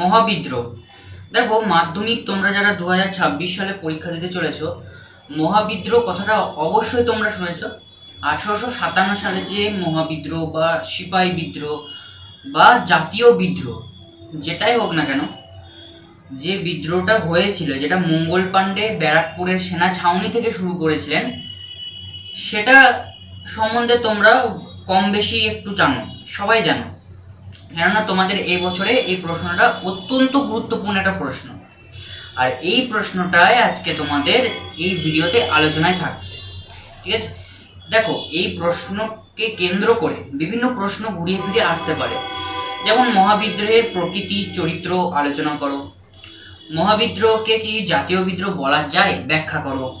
মহাবিদ্রোহ। দেখো, মাধ্যমিক তোমরা যারা দু হাজার ছাব্বিশ সালে পরীক্ষা দিতে চলেছো, মহাবিদ্রোহ কথাটা অবশ্যই তোমরা শুনেছো। আঠারোশো সাতান্ন সালে যে মহাবিদ্রোহ বা সিপাহী বিদ্রোহ বা জাতীয় বিদ্রোহ, যেটাই হোক না কেন, যে বিদ্রোহটা হয়েছিল, যেটা মঙ্গল পাণ্ডে ব্যারাকপুরের সেনা ছাউনি থেকে শুরু করেছিলেন, সেটা সম্বন্ধে তোমরা কম বেশি একটু জানো, সবাই জানো। কেননা তোমাদের এই বছরে এই প্রশ্নটা অত্যন্ত গুরুত্বপূর্ণ একটা প্রশ্ন। আর এই প্রশ্নটাই আজকে তোমাদের এই ভিডিওতে আলোচনায় থাকছে। ঠিক আছে? দেখো, এই প্রশ্নকে কেন্দ্র করে বিভিন্ন প্রশ্ন ঘুরিয়ে ফিরে আসতে পারে। যেমন মহাবিদ্রোহের প্রকৃতি চরিত্র আলোচনা করো। মহাবিদ্রোহকে কি জাতীয় বিদ্রোহ বলা যায়? ব্যাখ্যা করো।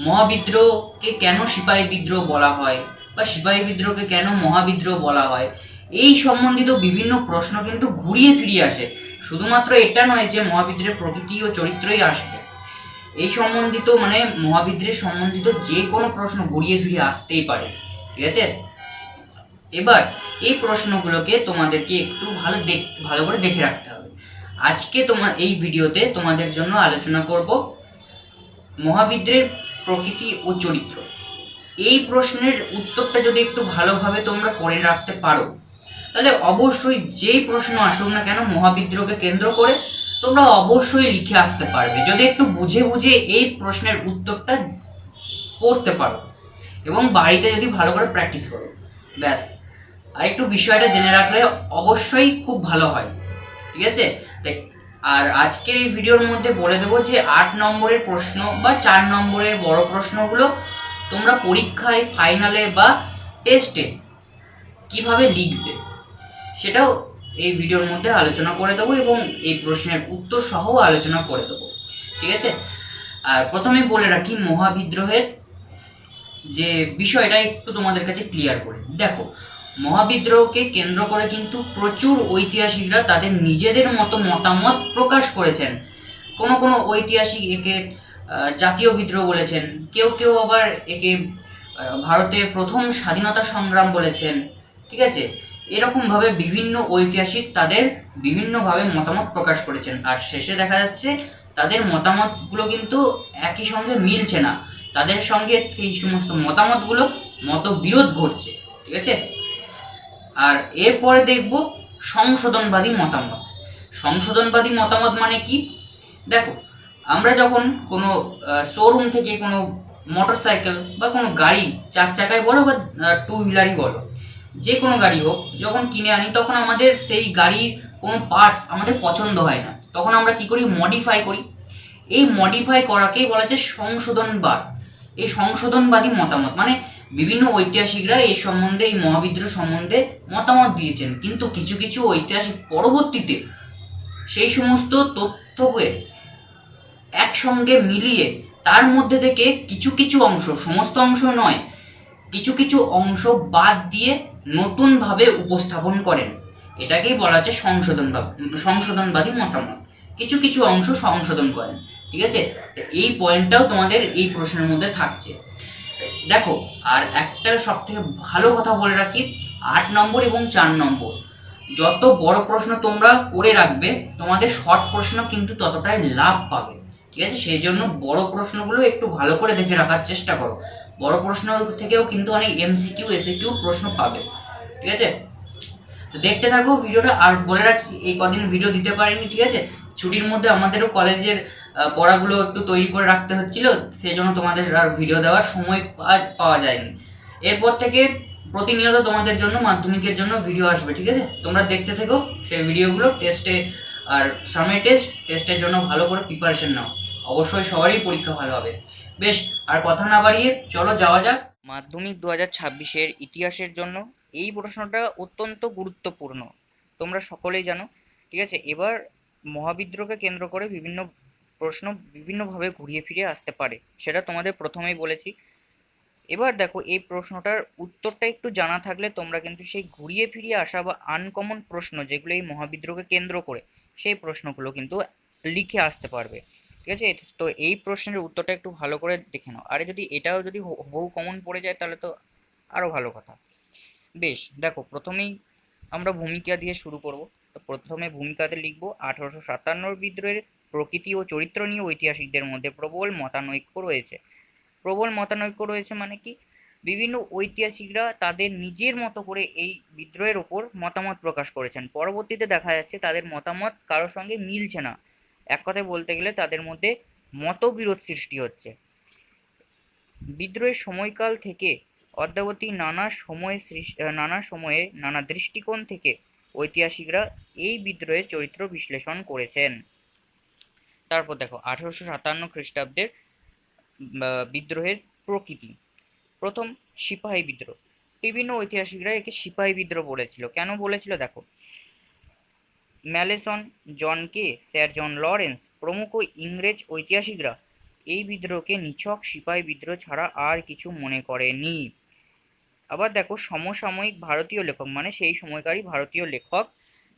মহাবিদ্রোহকে কেন সিপাহী বিদ্রোহ বলা হয়? বা সিপাহী বিদ্রোহকে কেন মহাবিদ্রোহ বলা হয়? এই সম্বন্ধিত বিভিন্ন প্রশ্ন কিন্তু ঘুরিয়ে ফিরিয়ে আসে। শুধুমাত্র এটা নয় যে মহাবিদ্রের প্রকৃতি ও চরিত্রই আসবে। এই সম্বন্ধিত মানে মহাবিদ্রোহের সম্বন্ধিত যে কোনো প্রশ্ন ঘুরিয়ে ফিরিয়ে আসতেই পারে। ঠিক আছে? এবার এই প্রশ্নগুলোকে তোমাদেরকে একটু ভালো দেখ, ভালো করে দেখে রাখতে হবে। আজকে তোমার এই ভিডিওতে তোমাদের জন্য আলোচনা করব মহাবিদ্রের প্রকৃতি ও চরিত্র। এই প্রশ্নের উত্তরটা যদি একটু ভালোভাবে তোমরা করে রাখতে পারো তাহলে অবশ্যই যেই প্রশ্ন আসুক না কেন, মহাবিদ্রোহকে কেন্দ্র করে তোমরা অবশ্যই লিখে আসতে পারবে। যদি একটু বুঝে বুঝে এই প্রশ্নের উত্তরটা পড়তে পারো এবং বাড়িতে যদি ভালো করে প্র্যাকটিস করো, ব্যাস। আর একটু বিষয়টা জেনে রাখলে অবশ্যই খুব ভালো হয়। ঠিক আছে? দেখ, আর আজকের এই ভিডিওর মধ্যে বলে দেবো যে আট নম্বরের প্রশ্ন বা চার নম্বরের বড় প্রশ্নগুলো তোমরা পরীক্ষায় ফাইনালে বা টেস্টে কীভাবে লিখবে। সেটাও এই ভিডিওর মধ্যে আলোচনা করে দেবো এবং এই প্রশ্নের উত্তর সহ আলোচনা করে দেবো। ঠিক আছে? আর প্রথমে বলে রাখি মহাবিদ্রোহের যে বিষয়টা একটু তোমাদের কাছে ক্লিয়ার করে। দেখো, মহাবিদ্রোহকে কেন্দ্র করে কিন্তু প্রচুর ঐতিহাসিকরা তাদের নিজেদের মতো মতামত প্রকাশ করেছেন। কোনো কোনো ঐতিহাসিক একে জাতীয় বিদ্রোহ বলেছেন, কেউ কেউ আবার একে ভারতের প্রথম স্বাধীনতা সংগ্রাম বলেছেন। ঠিক আছে? এরকমভাবে বিভিন্ন ঐতিহাসিক তাদের বিভিন্নভাবে মতামত প্রকাশ করেছেন। আর শেষে দেখা যাচ্ছে তাদের মতামতগুলো কিন্তু একই সঙ্গে মিলছে না। তাদের সঙ্গে সেই সমস্ত মতামতগুলো মতবিরোধ ঘটছে, ঠিক আছে? আর এরপরে দেখব সংশোধনবাদী মতামত। সংশোধনবাদী মতামত মানে কি? দেখো, আমরা যখন কোনো শোরুম থেকে কোনো মোটর সাইকেল বা কোনো গাড়ি চার চাকায় বলো বা টু হুইলারই বলো যে কোনো গাড়ি হোক, যখন কিনে আনি, তখন আমাদের সেই গাড়ির কোনো পার্টস আমাদের পছন্দ হয় না। তখন আমরা কি করি? মডিফাই করি। এই মডিফাই করাকেই বলা যায় সংশোধনবাদ। এই সংশোধনবাদী মতামত। মানে বিভিন্ন ঐতিহাসিকরা এই সম্বন্ধে, এই মহাবিদ্রোহ সম্বন্ধে মতামত দিয়েছেন। কিন্তু কিছু কিছু ঐতিহাসিক পরবর্তীতে সেই সমস্ত তথ্যকে একসঙ্গে মিলিয়ে তার মধ্যে থেকে কিছু কিছু অংশ, সমস্ত অংশ নয়, কিছু কিছু অংশ বাদ দিয়ে নতুনভাবে উপস্থাপন করেন। এটাকেই বলা হচ্ছে সংশোধন সংশোধনবাদী মতামত। কিছু কিছু অংশ সংশোধন করেন, ঠিক আছে? এই পয়েন্টটাও তোমাদের এই প্রশ্নের মধ্যে থাকছে। দেখো, আর একটা সব থেকে ভালো কথা বলে রাখি, আট নম্বর এবং চার নম্বর। যত বড় প্রশ্ন তোমরা করে রাখবে, তোমাদের শর্ট প্রশ্ন কিন্তু ততটাই লাভ পাবে, ঠিক আছে? সেই জন্য বড় প্রশ্নগুলো একটু ভালো করে দেখে রাখার চেষ্টা করো। বড় প্রশ্ন থেকেও কিন্তু অনেক এমসিকিউ এসিকিউ প্রশ্ন পাবে, ঠিক আছে? তো দেখতে থাকো ভিডিওটা, আর বলে রাখি, এই কদিন ভিডিও দিতে পারিনি, ঠিক আছে? ছুটির মধ্যে আমাদেরও কলেজের পড়াগুলো একটু তৈরি করে রাখতে হচ্ছিল সেই জন্য তোমাদের আর ভিডিও দেওয়ার সময় পাওয়া যায়নি। এরপর থেকে প্রতিনিয়ত তোমাদের জন্য, মাধ্যমিকের জন্য ভিডিও আসবে, ঠিক আছে? তোমরা দেখতে থেকো সেই ভিডিওগুলো, টেস্টে, আর সামনে টেস্ট, টেস্টের জন্য ভালো করে প্রিপারেশন নাও। অবশ্যই সবারই পরীক্ষা ভালো হবে। বেশ, আর কথা না বাড়িয়ে চলো যাওয়া যাক। মাধ্যমিক দু হাজার ছাব্বিশের ইতিহাসের জন্য এই প্রশ্নটা অত্যন্ত গুরুত্বপূর্ণ। তোমরা সকলেই জানো, ঠিক আছে? এবার মহাবিদ্রোহকে কেন্দ্র করে বিভিন্ন প্রশ্ন বিভিন্নভাবে ঘুরিয়ে ফিরে আসতে পারে, সেটা তোমাদের প্রথমেই বলেছি। এবার দেখো, এই প্রশ্নটার উত্তরটা একটু জানা থাকলে তোমরা কিন্তু সেই ঘুরিয়ে ফিরিয়ে আসা বা আনকমন প্রশ্ন যেগুলো এই মহাবিদ্রোহকে কেন্দ্র করে, সেই প্রশ্নগুলো কিন্তু লিখে আসতে পারবে। ঠিক আছে? তো এই প্রশ্নের উত্তরটা একটু ভালো করে দেখে নাও। আরে যদি এটাও যদি হু- হুবহু কমন পড়ে যায় তাহলে তো আরও ভালো কথা। বেশ, দেখো প্রথমেই আমরা ভূমিকা দিয়ে শুরু করব। তো প্রথমে ভূমিকাতে লিখব, আঠারোশো সাতান্নর বিদ্রোহের প্রকৃতি ও চরিত্র নিয়ে ঐতিহাসিকদের মধ্যে প্রবল মতানৈক্য রয়েছে। প্রবল মতানৈক্য রয়েছে মানে কি? বিভিন্ন ঐতিহাসিকরা তাদের নিজের মতো করে এই বিদ্রোহের ওপর মতামত প্রকাশ করেছেন। পরবর্তীতে দেখা যাচ্ছে তাদের মতামত কারোর সঙ্গে মিলছে না। এক কথায় বলতে গেলে তাদের মধ্যে মতবিরোধ সৃষ্টি হচ্ছে। বিদ্রোহের সময়কাল থেকে অদ্যাবধি নানা সময়ে নানা সময়ে নানা দৃষ্টিকোণ থেকে ঐতিহাসিকরা এই বিদ্রোহের চরিত্র বিশ্লেষণ করেছেন। তারপর দেখো, আঠারোশো সাতান্ন খ্রিস্টাব্দের বিদ্রোহের প্রকৃতি। প্রথম সিপাহী বিদ্রোহ। বিভিন্ন ঐতিহাসিকরা একে সিপাহী বিদ্রোহ বলেছিল। কেন বলেছিল? দেখো Malleson, John Kaye, sir John Lawrence প্রমুখ ইংরেজ ঐতিহাসিকরা এই বিদ্রোহকে নিছক সিপাহী বিদ্রোহ ছাড়া আর কিছু মনে করেনি। আবার দেখো সমসাময়িক ভারতীয় লেখক মানে সেই সময়কারী ভারতীয় লেখক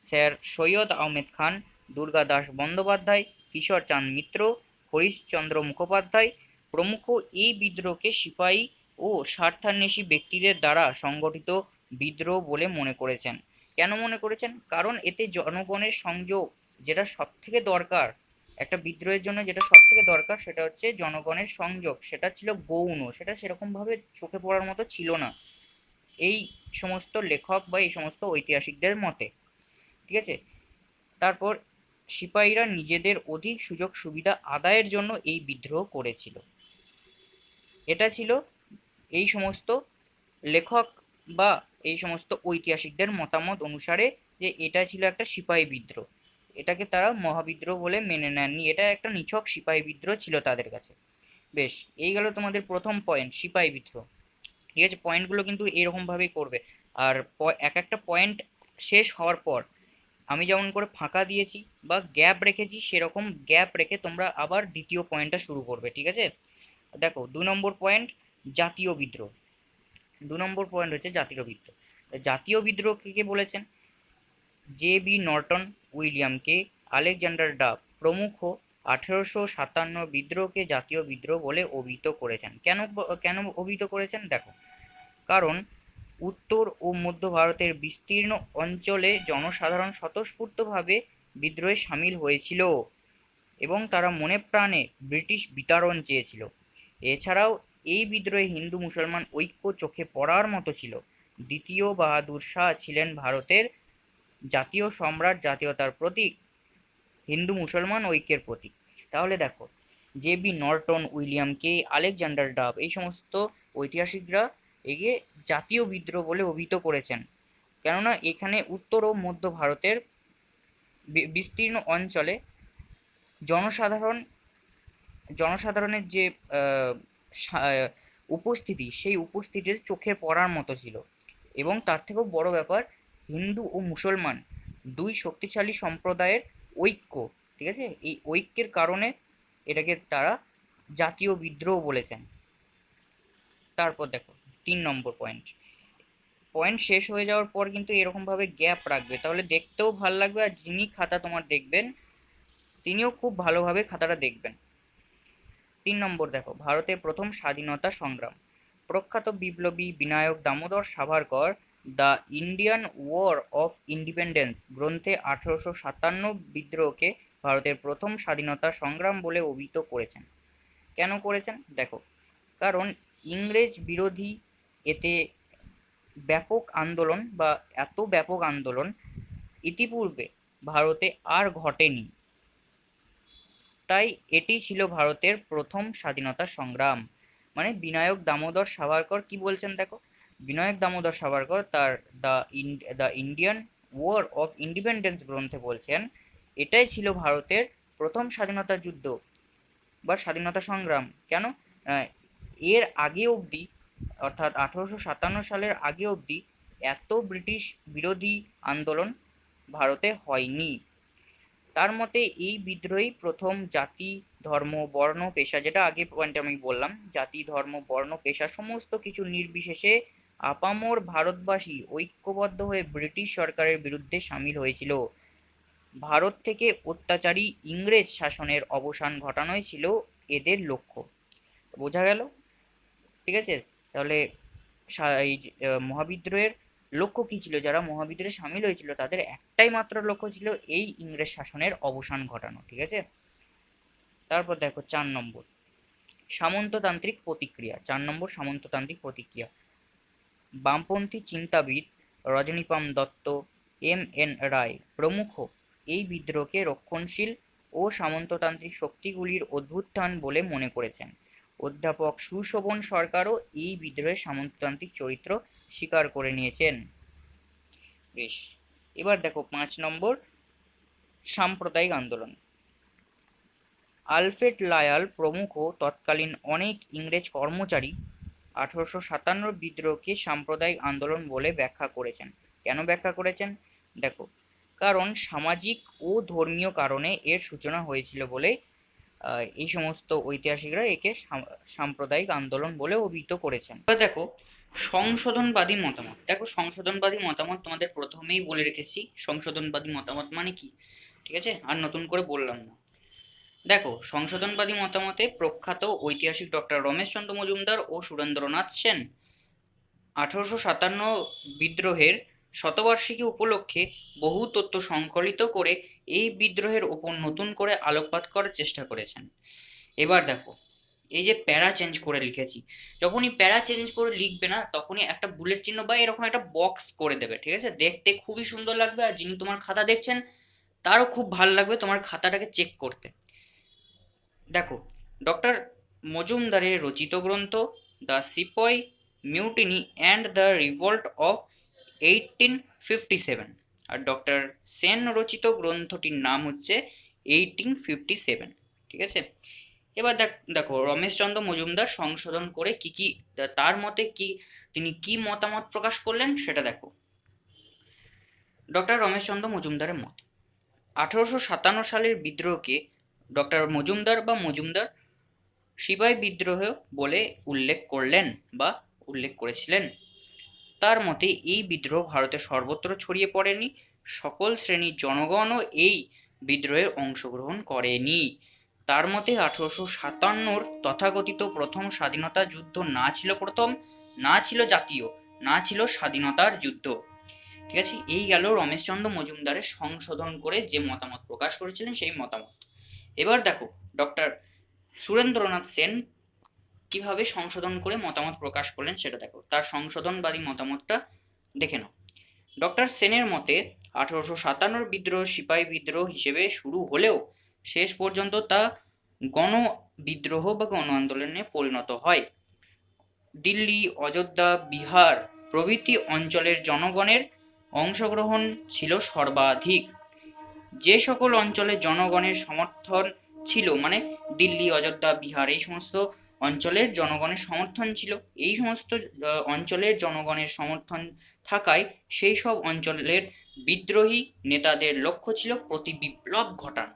স্যার সৈয়দ আহমেদ খান, দুর্গা দাস বন্দ্যোপাধ্যায়, কিশোর চাঁদ মিত্র হরিশচন্দ্র মুখোপাধ্যায় প্রমুখ এই বিদ্রোহকে সিপাহী ও স্বার্থান্বেষী ব্যক্তিদের দ্বারা সংগঠিত বিদ্রোহ বলে মনে করেছেন। কেন মনে করেছেন? কারণ এতে জনগণের সংযোগ যেটা সব থেকে দরকার, একটা বিদ্রোহের জন্য যেটা সব থেকে দরকার সেটা হচ্ছে জনগণের সংযোগ। সেটা ছিল গৌণ, সেটা সেরকমভাবে চোখে পড়ার মতো ছিল না। এই সমস্ত লেখক বা এই সমস্ত ঐতিহাসিকদের মতে, ঠিক আছে? তারপর সিপাহীরা নিজেদের অধিক সুযোগ সুবিধা আদায়ের জন্য এই বিদ্রোহ করেছিল। এটা ছিল এই সমস্ত লেখক বা এই সমস্ত ঐতিহাসিকদের মতামত অনুসারে যে এটা ছিল একটা সিপাহী বিদ্রোহ। এটাকে তারা মহাবিদ্রোহ বলে মেনে নেননি। এটা একটা নিছক সিপাহী বিদ্রোহ ছিল তাদের কাছে। বেশ, এই গেল তোমাদের প্রথম পয়েন্ট সিপাহী বিদ্রোহ। ঠিক আছে পয়েন্টগুলো কিন্তু এরকমভাবেই করবে। আর এক একটা পয়েন্ট শেষ হওয়ার পর আমি যেমন করে ফাঁকা দিয়েছি বা গ্যাপ রেখেছি, সেরকম গ্যাপ রেখে তোমরা আবার দ্বিতীয় পয়েন্টটা শুরু করবে। ঠিক আছে? দেখো, দু নম্বর পয়েন্ট জাতীয় বিদ্রোহ। দু নম্বর পয়েন্ট হচ্ছে জাতীয় বিদ্রোহ। জাতীয় বিদ্রোহ কে বলেছেন? J B Norton William Kaye Alexander Duff প্রমুখ আঠেরোশো সাতান্ন বিদ্রোহকে জাতীয় বিদ্রোহ বলে অভিহিত করেছেন। কেন কেন অভিহিত করেছেন? দেখো, কারণ উত্তর ও মধ্য ভারতের বিস্তীর্ণ অঞ্চলে জনসাধারণ স্বতঃস্ফূর্তভাবে বিদ্রোহে সামিল হয়েছিল এবং তারা মনে প্রাণে ব্রিটিশ বিতাড়ন চেয়েছিল। এছাড়াও এই বিদ্রোহে হিন্দু মুসলমান ঐক্য চোখে পড়ার মতো ছিল। দ্বিতীয় বাহাদুর শাহ ছিলেন ভারতের জাতীয় সম্রাট জাতীয়তার প্রতীক, হিন্দু মুসলমান ঐক্যের প্রতীক। তাহলে দেখো, J B Norton, William Kaye, Alexander Duff, এই সমস্ত ঐতিহাসিকরা একে জাতীয় বিদ্রোহ বলে অভিহিত করেছেন। কেননা এখানে উত্তর ও মধ্য ভারতের বিস্তীর্ণ অঞ্চলে জনসাধারণ, জনসাধারণের যে উপস্থিতি, সেই উপস্থিতির চোখে পড়ার মতো ছিল। এবং তার থেকেও বড় ব্যাপার, হিন্দু ও মুসলমান দুই শক্তিশালী সম্প্রদায়ের ঐক্য, ঠিক আছে? এই ঐক্যের কারণে এটাকে তারা জাতীয় বিদ্রোহ বলেছেন। তারপর দেখো, তিন নম্বর পয়েন্ট পয়েন্ট শেষ হয়ে যাওয়ার পর কিন্তু এরকমভাবে গ্যাপ রাখবে। তাহলে দেখতেও ভালো লাগবে আর যিনি খাতা তোমার দেখবেন, তিনিও খুব ভালোভাবে খাতাটা দেখবেন। তিন নম্বর দেখো, ভারতের প্রথম স্বাধীনতা সংগ্রাম। প্রখ্যাত বিপ্লবী Vinayak Damodar Savarkar, the Indian war of independence গ্রন্থে আঠারোশো সাতান্ন বিদ্রোহকে ভারতের প্রথম স্বাধীনতা সংগ্রাম বলে অভিহিত করেছেন। কেন করেছেন? দেখো, কারণ ইংরেজ বিরোধী এতে ব্যাপক আন্দোলন বা এত ব্যাপক আন্দোলন ইতিপূর্বে ভারতে আর ঘটেনি। তাই এটি ছিল ভারতের প্রথম স্বাধীনতা সংগ্রাম। মানে বিনায়ক দামোদর সাভারকর কি বলছেন দেখো? বিনায়ক দামোদর সাভারকর তার the the Indian war of independence গ্রন্থে বলছেন, এটাই ছিল ভারতের প্রথম স্বাধীনতা যুদ্ধ বা স্বাধীনতা সংগ্রাম। কেন? এর আগে অবধি, অর্থাৎ আঠারোশো সাতান্ন সালের আগে অবধি এত ব্রিটিশ বিরোধী আন্দোলন ভারতে হয়নি। তার মতে এই বিদ্রোহী প্রথম জাতি, ধর্ম, বর্ণ, পেশা যেটা আগে পয়েন্টে আমি বললাম, জাতি, ধর্ম, বর্ণ, পেশা সমস্ত কিছু নির্বিশেষে আপামর ভারতবাসী ঐক্যবদ্ধ হয়ে ব্রিটিশ সরকারের বিরুদ্ধে সামিল হয়েছিল। ভারত থেকে অত্যাচারী ইংরেজ শাসনের অবসান ঘটানোই ছিল এদের লক্ষ্য। বোঝা গেল? ঠিক আছে? তাহলে এই মহাবিদ্রোহের লক্ষ্য কী ছিল? যারা মহাবিদ্রোহে সামিল হয়েছিল, তাদের একটাই মাত্র লক্ষ্য ছিল এই ইংরেজ শাসনের অবসান ঘটানো, ঠিক আছে? তারপর দেখো চার নম্বর। সামন্ততান্ত্রিক প্রতিক্রিয়া। চার নম্বর, সামন্ততান্ত্রিক প্রতিক্রিয়া। বামপন্থী চিন্তাবিদ রজনীপাম দত্ত, এম এন রায় প্রমুখ এই বিদ্রোহকে রক্ষণশীল ও সামন্ততান্ত্রিক শক্তিগুলির অদ্ভুত্থান বলে মনে করেছেন। অধ্যাপক সুশোভন সরকারও এই বিদ্রোহের সামন্ততান্ত্রিক চরিত্র স্বীকার করে নিয়েছেন। বেশ, এবার দেখো পাঁচ নম্বর, সাম্প্রদায়িক আন্দোলন। আলফ্রেড লায়াল প্রমুখ তৎকালীন অনেক ইংরেজ কর্মচারী আঠারোশো সাতান্ন বিদ্রোহকে সাম্প্রদায়িক আন্দোলন বলে ব্যাখ্যা করেছেন। কেন ব্যাখ্যা করেছেন? দেখো, কারণ সামাজিক ও ধর্মীয় কারণে এর সূচনা হয়েছিল বলে এই সমস্ত ঐতিহাসিকরা একে সাম- সাম্প্রদায়িক আন্দোলন বলে অভিহিত করেছেন। দেখো, সংশোধনবাদী মতামত। দেখো, সংশোধনবাদী মতামত তোমাদের প্রথমেই বলে রেখেছি। সংশোধনবাদী মতামত মানে কি? ঠিক আছে? আর নতুন করে বললাম না। দেখো, সংশোধনবাদী মতামতে প্রখ্যাত ঐতিহাসিক ডক্টর রমেশচন্দ্র মজুমদার ও সুরেন্দ্রনাথ সেন আঠারোশো সাতান্ন বিদ্রোহের শতবার্ষিকী উপলক্ষে বহু তথ্য সংকলিত করে এই বিদ্রোহের ওপর নতুন করে আলোকপাত করার চেষ্টা করেছেন। এবার দেখো, এই যে প্যারা চেঞ্জ করে লিখেছি, যখনই প্যারা চেঞ্জ করে লিখবে না, তখনই একটা বুলেট চিহ্ন বা এরকম একটা বক্স করে দেবে, ঠিক আছে? দেখতে খুবই সুন্দর লাগবে আর যিনি তোমার খাতা দেখছেন, তারও খুব ভালো লাগবে তোমার খাতাটাকে চেক করতে। দেখো ডক্টর মজুমদারের রচিত গ্রন্থ the sepoy mutiny and the revolt of eighteen fifty seven. R doctor Sen রচিত গ্রন্থটির নাম হচ্ছে এইটিন ফিফটি সেভেন ঠিক আছে? এবার দেখ, দেখো, রমেশচন্দ্র মজুমদার সংশোধন করে কি কি তার মতে কি, তিনি কি মতামত প্রকাশ করলেন সেটা দেখো। ডক্টর রমেশচন্দ্র মজুমদারের মত, আঠারোশো সাতান্ন সালের বিদ্রোহকে ডক্টর মজুমদার বা মজুমদার সিপাই বিদ্রোহ বলে উল্লেখ করলেন বা উল্লেখ করেছিলেন। তার মতে এই বিদ্রোহ ভারতের সর্বত্র ছড়িয়ে পড়েনি। সকল শ্রেণির জনগণও এই বিদ্রোহে অংশগ্রহণ করেনি। তার মতে আঠারোশো সাতান্নর তথাকথিত প্রথম স্বাধীনতা যুদ্ধ না ছিল প্রথম, না ছিল জাতীয়, না ছিল স্বাধীনতার যুদ্ধ। ঠিক আছে, এই গেল রমেশচন্দ্র মজুমদারের সংশোধন করে যে মতামত প্রকাশ করেছিলেন সেই মতামত। এবার দেখো ডক্টর সুরেন্দ্রনাথ সেন কীভাবে সংশোধন করে মতামত প্রকাশ করলেন সেটা দেখো। তার সংশোধনবাদী মতামতটা দেখে নাও। ডক্টর সেনের মতে আঠারোশো সাতান্নর বিদ্রোহ সিপাহী বিদ্রোহ হিসেবে শুরু হলেও শেষ পর্যন্ত তা গণ বিদ্রোহ বা গণ আন্দোলনে পরিণত হয়। দিল্লি, অযোধ্যা, বিহার প্রভৃতি অঞ্চলের জনগণের অংশগ্রহণ ছিল সর্বাধিক। যে সকল অঞ্চলে জনগণের সমর্থন ছিল মানে দিল্লি, অযোধ্যা, বিহার, এই সমস্ত অঞ্চলের জনগণের সমর্থন ছিল। এই সমস্ত অঞ্চলের জনগণের সমর্থন থাকায় সেই সব অঞ্চলের বিদ্রোহী নেতাদের লক্ষ্য ছিল প্রতি বিপ্লব ঘটানো।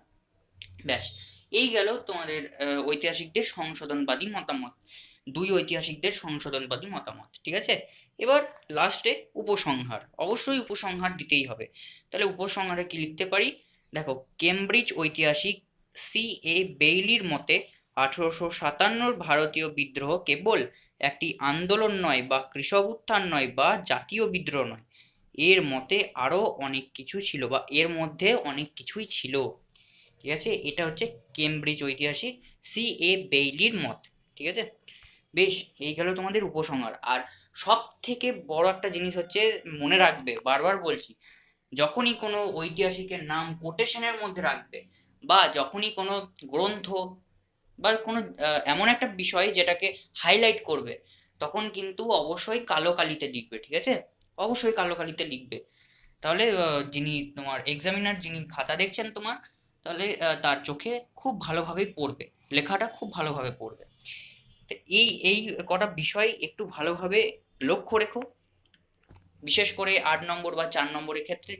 ব্যাস, এই গেল তোমাদের ঐতিহাসিকদের সংশোধনবাদী মতামত। দুই ঐতিহাসিকদের সংশোধনবাদী মতামত, ঠিক আছে? এবার লাস্টে উপসংহার। অবশ্যই উপসংহার দিতেই হবে। তাহলে উপসংহারে কি লিখতে পারি? দেখো কেমব্রিজ ঐতিহাসিক সি এ বেইলির মতে আঠারোশো সাতান্নর ভারতীয় বিদ্রোহ কেবল একটি আন্দোলন নয় বা কৃষক উত্থান নয় বা জাতীয় বিদ্রোহ নয়। এর মতে আরও অনেক কিছু ছিল বা এর মধ্যে অনেক কিছুই ছিল। ঠিক আছে? এটা হচ্ছে কেমব্রিজ ঐতিহাসিক সি এ বেইলির মত। ঠিক আছে? বেশ, এই গেল তোমাদের উপসংহার। আর সব থেকে বড় একটা জিনিস হচ্ছে মনে রাখবে, বারবার বলছি, যখনই কোনো ঐতিহাসিকের নাম কোটেশনের মধ্যে রাখবে বা যখনই কোনো গ্রন্থ বা কোনো এমন একটা বিষয় যেটাকে হাইলাইট করবে, তখন কিন্তু অবশ্যই কালো কালিতে লিখবে, ঠিক আছে? অবশ্যই কালো কালিতে লিখবে। তাহলে যিনি তোমার এক্সামিনার যিনি খাতা দেখছেন তোমার, তাহলে তার চোখে খুব ভালোভাবেই পড়বে, লেখাটা খুব ভালোভাবে পড়বে। তো এই এই কটা বিষয় একটু ভালোভাবে লক্ষ্য রেখো। বিশেষ করে আট নম্বর বা চার নম্বরের ক্ষেত্রে